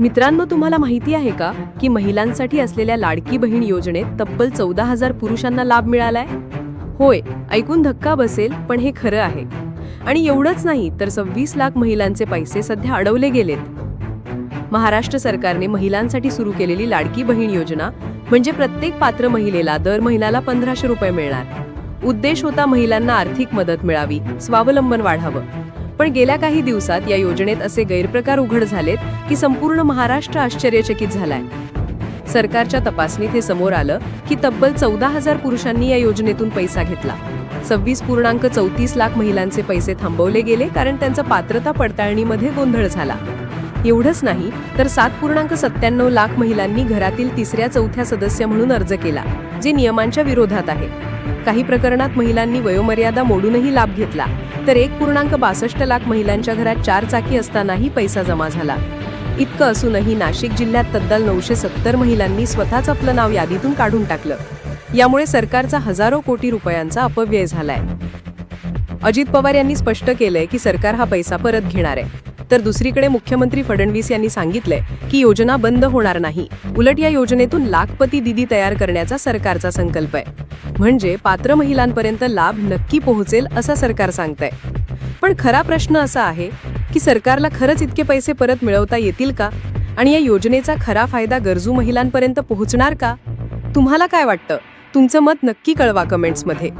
मित्रांनो तुम्हाला माहिती आहे का की महिलांसाठी असलेल्या लाडकी बहीण योजनेत तब्बल चौदा हजार पुरुषांना लाभ मिळालाय? होय ऐकून धक्का बसेल पण हे खरं आहे. आणि एवढंच नाही तर सव्वीस लाख महिलांचे पैसे सध्या अडवले गेलेत. महाराष्ट्र सरकारने महिलांसाठी सुरू केलेली लाडकी बहीण योजना म्हणजे प्रत्येक पात्र महिलेला दर महिन्याला पंधराशे रुपये मिळणार. उद्देश होता महिलांना आर्थिक मदत मिळावी स्वावलंबन वाढावं. पण गेल्या काही दिवसात या योजनेत असे गैरप्रकार उघड झालेत की संपूर्ण महाराष्ट्र आश्चर्यचकित झालाय. सरकारच्या तपासणीत हे समोर आलं की तब्बल चौदा हजार पुरुषांनी या योजनेतून पैसा घेतला. सव्वीस पूर्णांक चौतीस लाख महिलांचे पैसे थांबवले गेले कारण त्यांचा पात्रता पडताळणीमध्ये गोंधळ झाला. एवढंच नाही तर सात पूर्णांक सत्त्याण्णव लाख महिलांनी घरातील तिसऱ्या चौथ्या सदस्य म्हणून अर्ज केला जे नियमांच्या विरोधात आहे. काही प्रकरणात महिलांनी वयोमर्यादा मोडूनही लाभ घेतला. तर एक पूर्णांक बासष्ट लाख महिलांच्या घरात चार चाकी असतानाही पैसा जमा झाला. इतकं असूनही नाशिक जिल्ह्यात तब्बल नऊशे सत्तर महिलांनी स्वतःच आपलं नाव यादीतून काढून टाकलं. यामुळे सरकारचा हजारो कोटी रुपयांचा अपव्यय झालाय. अजित पवार यांनी स्पष्ट केलंय की सरकार हा पैसा परत घेणार आहे. तर दुसरीकडे मुख्यमंत्री फडणवीस यांनी सांगितलंय की योजना बंद होणार नाही. उलट या योजनेतून लाखपती दिदी तयार करण्याचा सरकारचा संकल्प आहे. म्हणजे पात्र महिलांपर्यंत लाभ नक्की पोहोचेल असं सरकार सांगतंय. पण खरा प्रश्न असा आहे की सरकारला खरंच इतके पैसे परत मिळवता येतील का? आणि या योजनेचा खरा फायदा गरजू महिलांपर्यंत पोहोचणार का? तुम्हाला काय वाटतं? तुमचं मत नक्की कळवा कमेंट्समध्ये.